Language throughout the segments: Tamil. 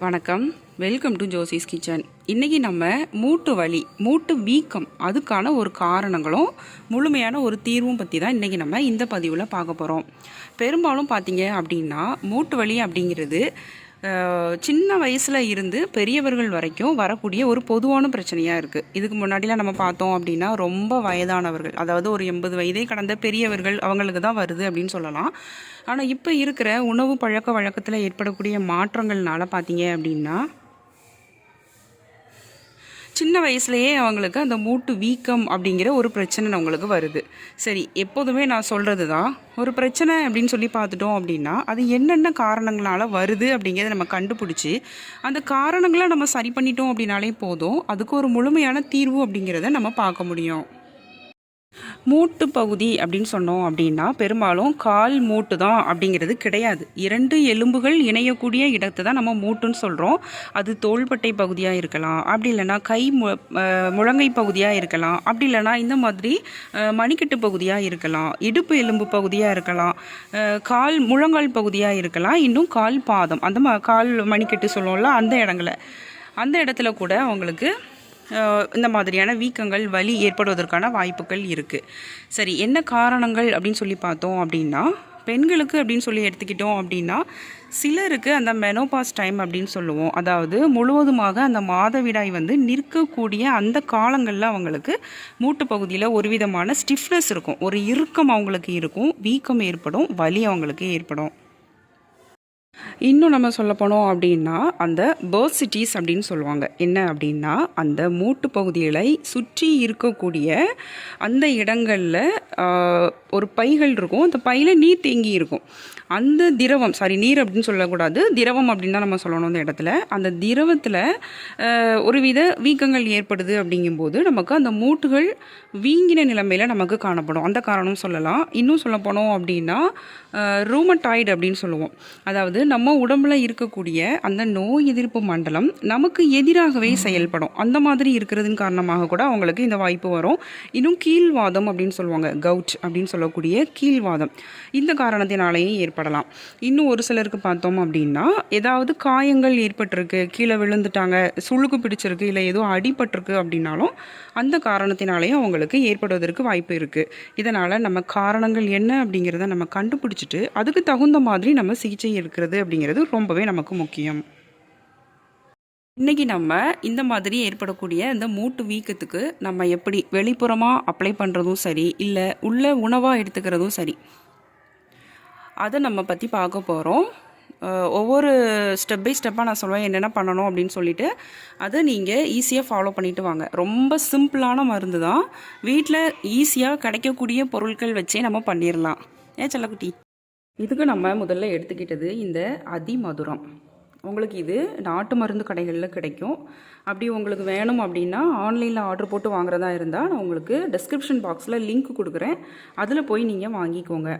வணக்கம். வெல்கம் டு ஜோசிஸ் கிச்சன் இன்றைக்கி நம்ம மூட்டு வலி மூட்டு வீக்கம் அதுக்கான ஒரு காரணங்களும் முழுமையான ஒரு தீர்வும் பற்றி தான் இன்றைக்கி நம்ம இந்த பதிவில் பார்க்க போகிறோம் பெரும்பாலும் பார்த்தீங்க அப்படின்னா மூட்டு வலி அப்படிங்கிறது சின்ன வயசில் இருந்து பெரியவர்கள் வரைக்கும் வரக்கூடிய ஒரு பொதுவான பிரச்சனையாக இருக்குது இதுக்கு முன்னாடிலாம் நம்ம பார்த்தோம் அப்படின்னா ரொம்ப வயதானவர்கள் அதாவது ஒரு எண்பது வயதை கடந்த பெரியவர்கள் அவங்களுக்கு தான் வருது அப்படின்னு சொல்லலாம். ஆனால் இப்போ இருக்கிற உணவு பழக்க வழக்கத்தில் ஏற்படக்கூடிய மாற்றங்கள்னால பார்த்தீங்க அப்படின்னா சின்ன வயசுலேயே அவங்களுக்கு அந்த மூட்டு வீக்கம் அப்படிங்கிற ஒரு பிரச்சனை அவங்களுக்கு வருது. சரி எப்போதுமே நான் சொல்கிறது தான் ஒரு பிரச்சனை அப்படின்னு சொல்லி பார்த்துட்டோம் அப்படின்னா அது என்னென்ன காரணங்களால் வருது அப்படிங்கிறத நம்ம கண்டுபிடிச்சி அந்த காரணங்களை நம்ம சரி பண்ணிட்டோம் அப்படின்னாலே போதும் அதுக்கு ஒரு முழுமையான தீர்வு அப்படிங்கிறத நம்ம பார்க்க முடியும். மூட்டு பகுதி அப்படின்னு சொன்னோம் அப்படின்னா பெரும்பாலும் கால் மூட்டு தான் அப்படிங்கிறது கிடையாது. இரண்டு எலும்புகள் இணையக்கூடிய இடத்தை தான் நம்ம மூட்டுன்னு சொல்கிறோம் அது தோள்பட்டை பகுதியாக இருக்கலாம் அப்படி இல்லைன்னா கை மு முழங்கை பகுதியாக இருக்கலாம் அப்படி இல்லைன்னா இந்த மாதிரி மணிக்கட்டு பகுதியாக இருக்கலாம் இடுப்பு எலும்பு பகுதியாக இருக்கலாம் கால் முழங்கால் பகுதியாக இருக்கலாம் இன்னும் கால் பாதம் அந்த கால் மணிக்கட்டு சொல்லுவோம்ல அந்த இடங்கள. அந்த இடத்துல கூட அவங்களுக்கு இந்த மாதிரியான வீக்கங்கள் வலி ஏற்படுவதற்கான வாய்ப்புகள் இருக்குது சரி என்ன காரணங்கள் அப்படின்னு சொல்லி பார்த்தோம் அப்படின்னா பெண்களுக்கு அப்படின்னு சொல்லி எடுத்துக்கிட்டோம் அப்படின்னா சிலருக்கு அந்த மெனோபாஸ் டைம் அப்படின்னு சொல்லுவோம். அதாவது முழுவதுமாக அந்த மாதவிடாய் வந்து நிற்கக்கூடிய அந்த காலங்களில் அவங்களுக்கு மூட்டு பகுதியில் ஒரு விதமான ஸ்டிஃப்னஸ் இருக்கும். ஒரு இறுக்கம் அவங்களுக்கு இருக்கும் வீக்கம் ஏற்படும் வலி அவங்களுக்கு ஏற்படும். இன்னும் நம்ம சொல்ல போனோம் அப்படின்னா அந்த பர்சிட்டிஸ் அப்படின்னு சொல்லுவாங்க. என்ன அப்படின்னா அந்த மூட்டு பகுதிகளை சுற்றி இருக்கக்கூடிய அந்த இடங்களில் ஒரு பைகள் இருக்கும். அந்த பையில் நீர் தேங்கி இருக்கும். அந்த திரவம் சாரி நீர் அப்படின்னு சொல்லக்கூடாது. திரவம் அப்படின்னு தான் நம்ம சொல்லணும் அந்த இடத்துல. அந்த திரவத்தில் ஒரு வித வீக்கங்கள் ஏற்படுது அப்படிங்கும்போது நமக்கு அந்த மூட்டுகள் வீங்கின நிலைமையில் நமக்கு காணப்படும். அந்த காரணம் சொல்லலாம். இன்னும் சொல்ல போனோம் அப்படின்னா ரூமட்டாய்டு அப்படின்னு சொல்லுவோம். அதாவது நம்ம உடம்புல இருக்கக்கூடிய அந்த நோய் எதிர்ப்பு மண்டலம் நமக்கு எதிராகவே செயல்படும். அந்த மாதிரி இருக்கிறதுன் காரணமாக கூட அவங்களுக்கு இந்த வாய்ப்பு வரும். இன்னும் கீழ்வாதம் அப்படின்னு சொல்லுவாங்க கவுட் அப்படின்னு சொல்லக்கூடிய கீழ்வாதம். இந்த காரணத்தினாலேயே ஏற்படலாம். இன்னும் ஒரு சிலருக்கு பார்த்தோம் அப்படின்னா ஏதாவது காயங்கள் ஏற்பட்டிருக்கு கீழே விழுந்துட்டாங்க சுளுக்கு பிடிச்சிருக்கு இல்லை ஏதோ அடிபட்டிருக்கு அப்படின்னாலும் அந்த காரணத்தினாலேயும் அவங்களுக்கு ஏற்படுவதற்கு வாய்ப்பு இருக்குது இதனால் நம்ம காரணங்கள் என்ன அப்படிங்கிறத நம்ம கண்டுபிடிச்சிட்டு அதுக்கு தகுந்த மாதிரி நம்ம சிகிச்சை எடுக்கிறது அப்படிங்கிறது ரொம்பவே நமக்கு முக்கியம். இன்றைக்கி நம்ம இந்த மாதிரி ஏற்படக்கூடிய இந்த மூட்டு வீக்கத்துக்கு நம்ம எப்படி வெளிப்புறமாக அப்ளை பண்ணுறதும் சரி இல்லை உள்ள உணவாக எடுத்துக்கிறதும் சரி அதை நம்ம பற்றி பார்க்க போகிறோம் ஒவ்வொரு ஸ்டெப் பை ஸ்டெப்பாக நான் சொல்லுவேன் என்னென்ன பண்ணணும் அப்படின்னு சொல்லிட்டு அதை நீங்கள் ஈஸியாக ஃபாலோ பண்ணிட்டு வாங்க. ரொம்ப சிம்பிளான மருந்து தான். வீட்டில் ஈஸியாக கிடைக்கக்கூடிய பொருட்கள் வச்சே நம்ம பண்ணிடலாம் ஏன் செல்லக்குட்டி? இதுக்கு நம்ம முதல்ல எடுத்துக்கிட்டது இந்த அதிமதுரம். உங்களுக்கு இது நாட்டு மருந்து கடைகளில் கிடைக்கும். அப்படி உங்களுக்கு வேணும் அப்படின்னா ஆன்லைனில் ஆர்டர் போட்டு வாங்குறதா இருந்தால் நான் உங்களுக்கு டிஸ்கிரிப்ஷன் பாக்ஸில் லிங்க் கொடுக்குறேன். அதில் போய் நீங்கள் வாங்கிக்கோங்க.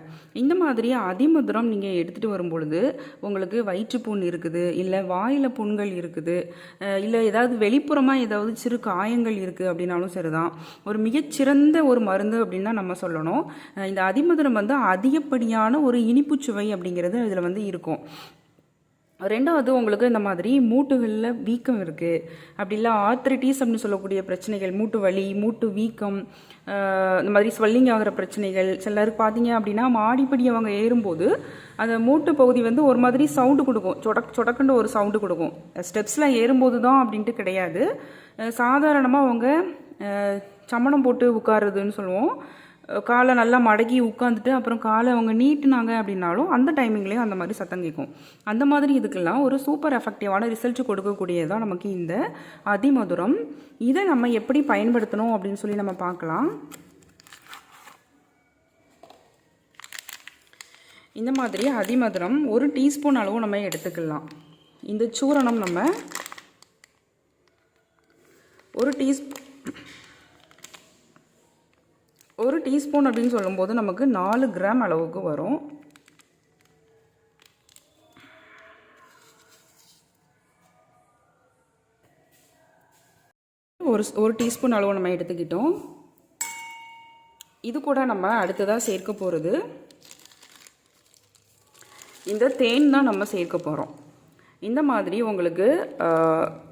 இந்த மாதிரி அதிமதுரம் நீங்கள் எடுத்துகிட்டு வரும்பொழுது உங்களுக்கு வயிற்றுப்புண் இருக்குது இல்லை வாயில் புண்கள் இருக்குது இல்லை ஏதாவது வெளிப்புறமாக ஏதாவது சிறு காயங்கள் இருக்குது அப்படின்னாலும் சரிதான். ஒரு மிகச்சிறந்த ஒரு மருந்து அப்படின்னு தான் நம்ம சொல்லணும். இந்த அதிமதுரம் வந்து அதிகப்படியான ஒரு இனிப்புச் சுவை அப்படிங்கிறது இதில் வந்து இருக்கும். ரெண்டாவது உங்களுக்கு இந்த மாதிரி மூட்டுகளில் வீக்கம் இருக்குது அப்படி இல்லை ஆர்த்ரிட்டிஸ் அப்படின்னு சொல்லக்கூடிய பிரச்சனைகள் மூட்டு வலி மூட்டு வீக்கம் இந்த மாதிரி ஸ்வெல்லிங் ஆகிற பிரச்சனைகள் சிலருக்கு பார்த்தீங்க அப்படின்னா மாடிப்படி அவங்க ஏறும்போது அந்த மூட்டு பகுதி வந்து ஒரு மாதிரி சவுண்டு கொடுக்கும். சொடக் சொடக்குன்னு ஒரு சவுண்டு கொடுக்கும். ஸ்டெப்ஸில் ஏறும்போது தான் அப்படின்ட்டு கிடையாது. சாதாரணமாக அவங்க சமணம் போட்டு உட்காருதுன்னு சொல்லுவோம். காலை நல்லா மடக்கி உட்காந்துட்டு அப்புறம் காலை அவங்க நீட்டுனாங்க அப்படின்னாலும் அந்த டைமிங்லேயும் அந்த மாதிரி சத்தம் கேட்கும். அந்த மாதிரி இதுக்கெல்லாம் ஒரு சூப்பர் எஃபெக்டிவான ரிசல்ட் கொடுக்கக்கூடியதான் நமக்கு இந்த அதிமதுரம். இதை நம்ம எப்படி பயன்படுத்தணும் அப்படின்னு சொல்லி நம்ம பார்க்கலாம். இந்த மாதிரி அதிமதுரம் ஒரு டீஸ்பூன் அளவு நம்ம எடுத்துக்கலாம். இந்த சூரணம் நம்ம ஒரு டீஸ்பூன் ஒரு டீஸ்பூன் அப்படின்னு சொல்லும்போது நமக்கு நாலு கிராம் அளவுக்கு வரும். ஒரு ஒரு டீஸ்பூன் அளவு நம்ம எடுத்துக்கிட்டோம். இது கூட நம்ம அடுத்ததாக சேர்க்க போகிறது இந்த தேன் தான் நம்ம சேர்க்க போகிறோம் இந்த மாதிரி உங்களுக்கு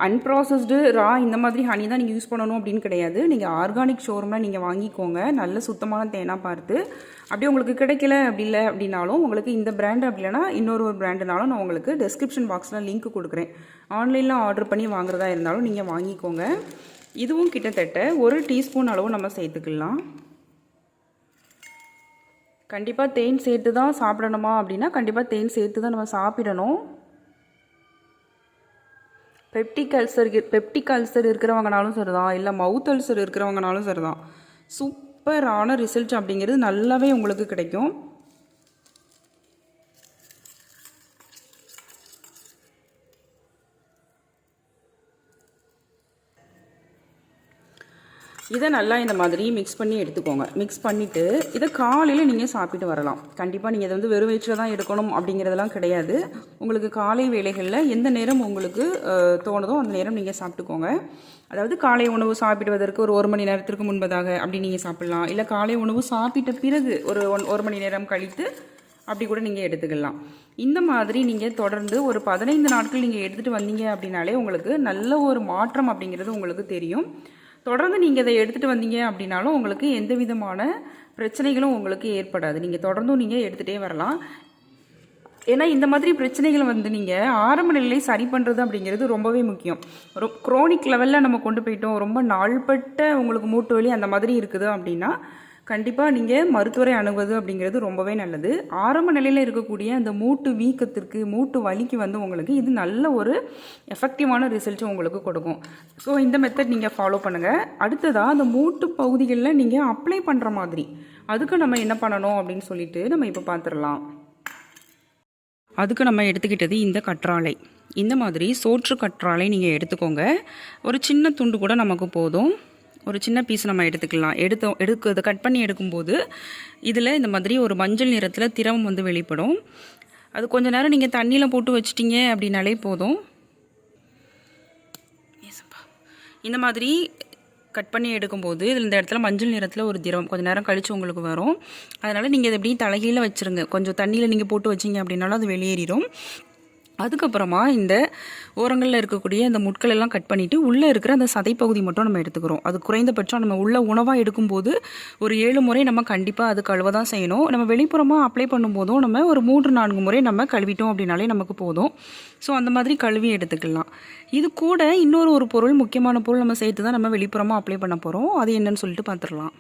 அன்ப்ராசஸ்டு ரா இந்த மாதிரி ஹனி தான் நீங்கள் யூஸ் பண்ணணும் அப்படின்னு கிடையாது. நீங்கள் ஆர்கானிக் ஷோரூமில் நீங்கள் வாங்கிக்கோங்க. நல்ல சுத்தமான தேனாக பார்த்து. அப்படியே உங்களுக்கு கிடைக்கல அப்படி இல்லை அப்படின்னாலும் உங்களுக்கு இந்த பிராண்ட் அப்படி இல்லைனா இன்னொரு ஒரு பிராண்டுனாலும் நான் உங்களுக்கு டெஸ்கிரிப்ஷன் பாக்ஸில் லிங்க் கொடுக்குறேன். ஆன்லைனில் ஆர்டர் பண்ணி வாங்குறதா இருந்தாலும் நீங்கள் வாங்கிக்கோங்க. இதுவும் கிட்டத்தட்ட ஒரு டீஸ்பூன் அளவு நம்ம சேர்த்துக்கலாம். கண்டிப்பாக தேன் சேர்த்து தான் சாப்பிடணுமா அப்படின்னா கண்டிப்பாக தேன் சேர்த்து தான் நம்ம சாப்பிடணும். பெப்டிக் அல்சர் பெப்டிக் அல்சர் இருக்கிறவங்கனாலும் சரிதான். இல்லை மவுத் அல்சர் இருக்கிறவங்கனாலும் சரிதான். சூப்பரான ரிசல்ட் அப்படிங்கிறது நல்லாவே உங்களுக்கு கிடைக்கும். இதை நல்லா இந்த மாதிரி மிக்ஸ் பண்ணி எடுத்துக்கோங்க. மிக்ஸ் பண்ணிவிட்டு இதை காலையில் நீங்கள் சாப்பிட்டு வரலாம். கண்டிப்பாக நீங்கள் இதை வந்து வெறும் வயிற்றில் தான் எடுக்கணும் அப்படிங்கிறதெல்லாம் கிடையாது. உங்களுக்கு காலை வேலைகளில் எந்த நேரம் உங்களுக்கு தோணுதோ அந்த நேரம் நீங்கள் சாப்பிட்டுக்கோங்க. அதாவது காலை உணவு சாப்பிடுவதற்கு ஒரு ஒரு மணி நேரத்திற்கு முன்பதாக அப்படி நீங்கள் சாப்பிட்லாம். இல்லை காலை உணவு சாப்பிட்ட பிறகு ஒரு ஒன் ஒரு மணி நேரம் கழித்து அப்படி கூட நீங்கள் எடுத்துக்கலாம். இந்த மாதிரி நீங்கள் தொடர்ந்து ஒரு பதினைந்து நாட்கள் நீங்கள் எடுத்துகிட்டு வந்தீங்க அப்படின்னாலே உங்களுக்கு நல்ல ஒரு மாற்றம் அப்படிங்கிறது உங்களுக்கு தெரியும். தொடர்ந்து நீங்கள் இதை எடுத்துகிட்டு வந்தீங்க அப்படின்னாலும் உங்களுக்கு எந்த விதமான பிரச்சனைகளும் உங்களுக்கு ஏற்படாது. நீங்கள் தொடர்ந்தும் நீங்கள் எடுத்துகிட்டே வரலாம். ஏன்னா இந்த மாதிரி பிரச்சனைகளை வந்து நீங்கள் ஆரம்ப நிலையை சரி பண்ணுறது அப்படிங்கிறது ரொம்பவே முக்கியம். ரொ குரோனிக் லெவலில் நம்ம கொண்டு போயிட்டோம். ரொம்ப நாள்பட்ட உங்களுக்கு மூட்டு வலி அந்த மாதிரி இருக்குது அப்படின்னா கண்டிப்பாக நீங்கள் மருத்துவரை அணுகுவது அப்படிங்கிறது ரொம்பவே நல்லது. ஆரம்ப நிலையில் இருக்கக்கூடிய அந்த மூட்டு வீக்கத்திற்கு மூட்டு வலிக்கு வந்து உங்களுக்கு இது நல்ல ஒரு எஃபெக்டிவான ரிசல்ட்டும் உங்களுக்கு கொடுக்கும். ஸோ இந்த மெத்தட் நீங்கள் ஃபாலோ பண்ணுங்கள் அடுத்ததாக அந்த மூட்டு பகுதிகளில் நீங்கள் அப்ளை பண்ணுற மாதிரி. அதுக்கு நம்ம என்ன பண்ணணும் அப்படின்னு சொல்லிட்டு நம்ம இப்போ பார்த்துடலாம் அதுக்கு நம்ம எடுத்துக்கிட்டது இந்த கற்றாழை. இந்த மாதிரி சோற்று கற்றாழை நீங்கள் எடுத்துக்கோங்க. ஒரு சின்ன துண்டு கூட நமக்கு போதும். ஒரு சின்ன பீஸ் நம்ம எடுத்துக்கலாம். எடுத்தோம் எடுக்க கட் பண்ணி எடுக்கும்போது இதில் இந்த மாதிரி ஒரு மஞ்சள் நிறத்தில் திரவம் வந்து வெளிப்படும். அது கொஞ்ச நேரம் நீங்கள் தண்ணியில் போட்டு வச்சிட்டிங்க அப்படின்னாலே போதும். இந்த மாதிரி கட் பண்ணி எடுக்கும்போது இதில் இந்த இடத்துல மஞ்சள் நிறத்தில் ஒரு திரவம் கொஞ்சம் நேரம் கழித்து உங்களுக்கு வரும். அதனால் நீங்கள் இதை எப்படி தலைகீழே வச்சுருங்க. கொஞ்சம் தண்ணியில் நீங்கள் போட்டு வச்சிங்க அப்படின்னாலும் அது வெளியேறிடும். அதுக்கப்புறமா இந்த ஓரங்களில் இருக்கக்கூடிய அந்த முட்கள் எல்லாம் கட் பண்ணிவிட்டு உள்ளே இருக்கிற அந்த சதைப்பகுதி மட்டும் நம்ம எடுத்துக்கிறோம். அது குறைந்தபட்சம் நம்ம உள்ள உணவாக எடுக்கும்போது ஒரு ஏழு முறை நம்ம கண்டிப்பாக அது கழுவ தான் செய்யணும். நம்ம வெளிப்புறமாக அப்ளை பண்ணும்போதும் நம்ம ஒரு மூன்று நான்கு முறை நம்ம கழுவிட்டோம் அப்படின்னாலே நமக்கு போதும். ஸோ அந்த மாதிரி கழுவி எடுத்துக்கலாம். இது கூட இன்னொரு ஒரு பொருள் முக்கியமான பொருள் நம்ம சேர்த்து தான் நம்ம வெளிப்புறமாக அப்ளை பண்ண போகிறோம் அது என்னன்னு சொல்லிட்டு பார்த்துடலாம்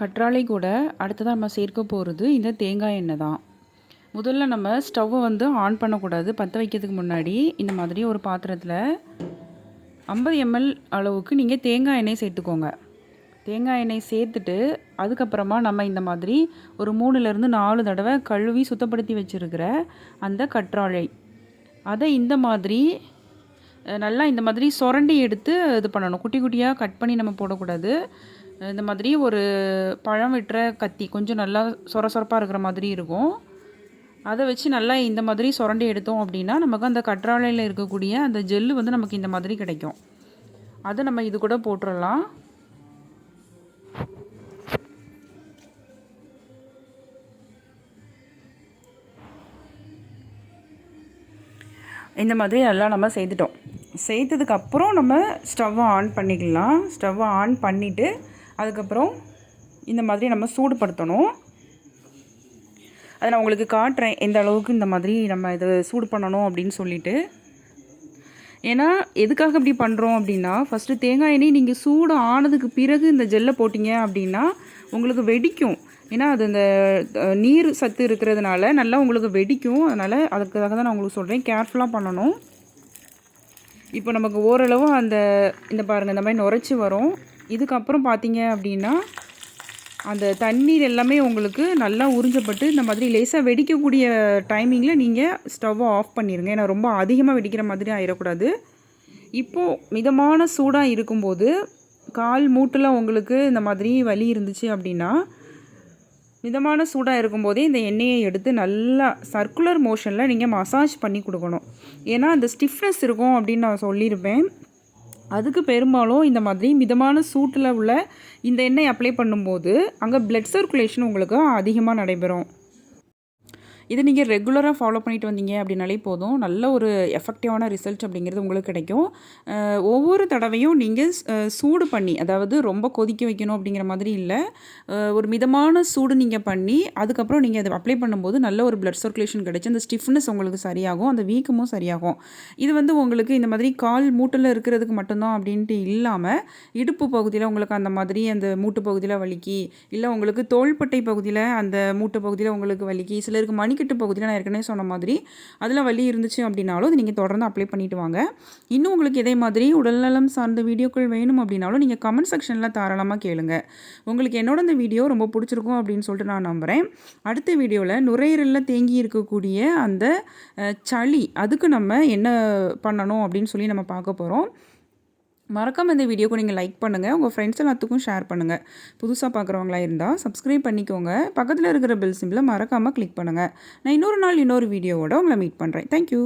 கற்றாழை கூட அடுத்ததாக நம்ம சேர்க்க போகிறது இந்த தேங்காய் எண்ணெய் தான். முதல்ல நம்ம ஸ்டவ்வை வந்து ஆன் பண்ணக்கூடாது. பற்ற வைக்கிறதுக்கு முன்னாடி இந்த மாதிரி ஒரு பாத்திரத்தில் ஐம்பது எம்எல் அளவுக்கு நீங்கள் தேங்காய் எண்ணெய் சேர்த்துக்கோங்க. தேங்காய் எண்ணெய் சேர்த்துட்டு அதுக்கப்புறமா நம்ம இந்த மாதிரி ஒரு மூணுலேருந்து நாலு தடவை கழுவி சுத்தப்படுத்தி வச்சுருக்கிற அந்த கற்றாழை. அதை இந்த மாதிரி நல்லா இந்த மாதிரி சுரண்டி எடுத்து இது பண்ணணும். குட்டி குட்டியாக கட் பண்ணி நம்ம போடக்கூடாது. இந்த மாதிரி ஒரு பழம் விட்டுற கத்தி கொஞ்சம் நல்லா சொர சொரப்பாக இருக்கிற மாதிரி இருக்கும். அதை வச்சு நல்லா இந்த மாதிரி சுரண்டி எடுத்தோம் அப்படின்னா நமக்கு அந்த கற்றாழையில் இருக்கக்கூடிய அந்த ஜெல்லு வந்து நமக்கு இந்த மாதிரி கிடைக்கும். அதை நம்ம இது கூட போட்டுடலாம் இந்த மாதிரி நல்லா நம்ம செய்துட்டோம். சேர்த்ததுக்கப்புறம் நம்ம ஸ்டவ்வை ஆன் பண்ணிக்கலாம். ஸ்டவ்வை ஆன் பண்ணிவிட்டு அதுக்கப்புறம் இந்த மாதிரி நம்ம சூடுபடுத்தணும். அதை நான் உங்களுக்கு காட்டுறேன் எந்த அளவுக்கு இந்த மாதிரி நம்ம இதை சூடு பண்ணணும் அப்படின்னு சொல்லிட்டு. ஏன்னா எதுக்காக இப்படி பண்ணுறோம் அப்படின்னா ஃபஸ்ட்டு தேங்காய் எண்ணெய் நீங்கள் சூடு ஆனதுக்கு பிறகு இந்த ஜெல்லை போட்டிங்க அப்படின்னா உங்களுக்கு வெடிக்கும். ஏன்னா அது இந்த நீர் சத்து இருக்கிறதுனால நல்லா உங்களுக்கு வெடிக்கும். அதனால் அதுக்காக தான் நான் உங்களுக்கு சொல்கிறேன் கேர்ஃபுல்லாக பண்ணணும். இப்போ நமக்கு ஓரளவு அந்த இந்த பாருங்கள் இந்த மாதிரி நுரைச்சி வரும். இதுக்கப்புறம் பார்த்தீங்க அப்படின்னா அந்த தண்ணீர் எல்லாமே உங்களுக்கு நல்லா உறிஞ்சப்பட்டு இந்த மாதிரி லேசாக வெடிக்கக்கூடிய டைமிங்கில் நீங்கள் ஸ்டவ்வை ஆஃப் பண்ணிடுங்க ஏன்னா ரொம்ப அதிகமாக வெடிக்கிற மாதிரி ஆயிடக்கூடாது இப்போது மிதமான சூடாக இருக்கும்போது கால் மூட்டில் உங்களுக்கு இந்த மாதிரி வலி இருந்துச்சு அப்படின்னா மிதமான சூடாக இருக்கும்போதே இந்த எண்ணெயை எடுத்து நல்லா சர்க்குலர் மோஷனில் நீங்கள் மசாஜ் பண்ணி கொடுக்கணும். ஏன்னா அந்த ஸ்டிஃப்னஸ் இருக்கும் அப்படின்னு நான் சொல்லியிருப்பேன். அதுக்கு பெரும்பாலும் இந்த மாதிரி மிதமான சூட்டில் உள்ள இந்த எண்ணெய் அப்ளை பண்ணும்போது அங்கே பிளட் சர்க்குலேஷன் உங்களுக்கு அதிகமாக நடைபெறும். இதை நீங்கள் ரெகுலராக ஃபாலோ பண்ணிட்டு வந்தீங்க அப்படின்னாலே போதும். நல்ல ஒரு எஃபெக்டிவான ரிசல்ட் அப்படிங்கிறது உங்களுக்கு கிடைக்கும். ஒவ்வொரு தடவையும் நீங்கள் சூடு பண்ணி அதாவது ரொம்ப கொதிக்க வைக்கணும் அப்படிங்கிற மாதிரி இல்லை. ஒரு மிதமான சூடு நீங்கள் பண்ணி அதுக்கப்புறம் நீங்கள் அதை அப்ளை பண்ணும்போது நல்ல ஒரு பிளட் சர்க்குலேஷன் கிடைச்சி அந்த ஸ்டிஃப்னஸ் உங்களுக்கு சரியாகும் அந்த வீக்கமும் சரியாகும். இது வந்து உங்களுக்கு இந்த மாதிரி கால் மூட்டில் இருக்கிறதுக்கு மட்டும்தான் அப்படின்ட்டு இல்லாமல் இடுப்பு பகுதியில் உங்களுக்கு அந்த மாதிரி அந்த மூட்டு பகுதியில் வலிக்கி இல்லை உங்களுக்கு தோள்பட்டை பகுதியில் அந்த மூட்டு பகுதியில் உங்களுக்கு வலிக்கி சிலருக்கு மணிக்கு மணிக்கட்டு பகுதியில் நான் ஏற்கனவே சொன்ன மாதிரி அதில் வலி இருந்துச்சு அப்படின்னாலும் அது நீங்கள் தொடர்ந்து அப்ளை பண்ணிட்டு வாங்க. இன்னும் உங்களுக்கு இதே மாதிரி உடல்நலம் சார்ந்த வீடியோக்கள் வேணும் அப்படின்னாலும் நீங்கள் கமெண்ட் செக்ஷனில் தாராளமாக கேளுங்க. உங்களுக்கு என்னோட இந்த வீடியோ ரொம்ப பிடிச்சிருக்கும் அப்படின்னு சொல்லிட்டு நான் நம்புகிறேன் அடுத்த வீடியோவில் நுரையீரலில் தேங்கி இருக்கக்கூடிய அந்த சளி அதுக்கு நம்ம என்ன பண்ணணும் அப்படின்னு சொல்லி நம்ம பார்க்க போகிறோம் மறக்காம இந்த வீடியோக்கு நீங்கள் லைக் பண்ணுங்கள் உங்கள் ஃப்ரெண்ட்ஸ் எல்லாத்துக்கும் ஷேர் பண்ணுங்கள் புதுசாக பார்க்குறவங்களா இருந்தால் சப்ஸ்கிரைப் பண்ணிக்கோங்க. பக்கத்தில் இருக்கிற பெல் சிம்பிளை மறக்காமல் கிளிக் பண்ணுங்கள் நான் இன்னொரு நாள் இன்னொரு வீடியோவோட உங்களை மீட் பண்ணுறேன் தேங்க்யூ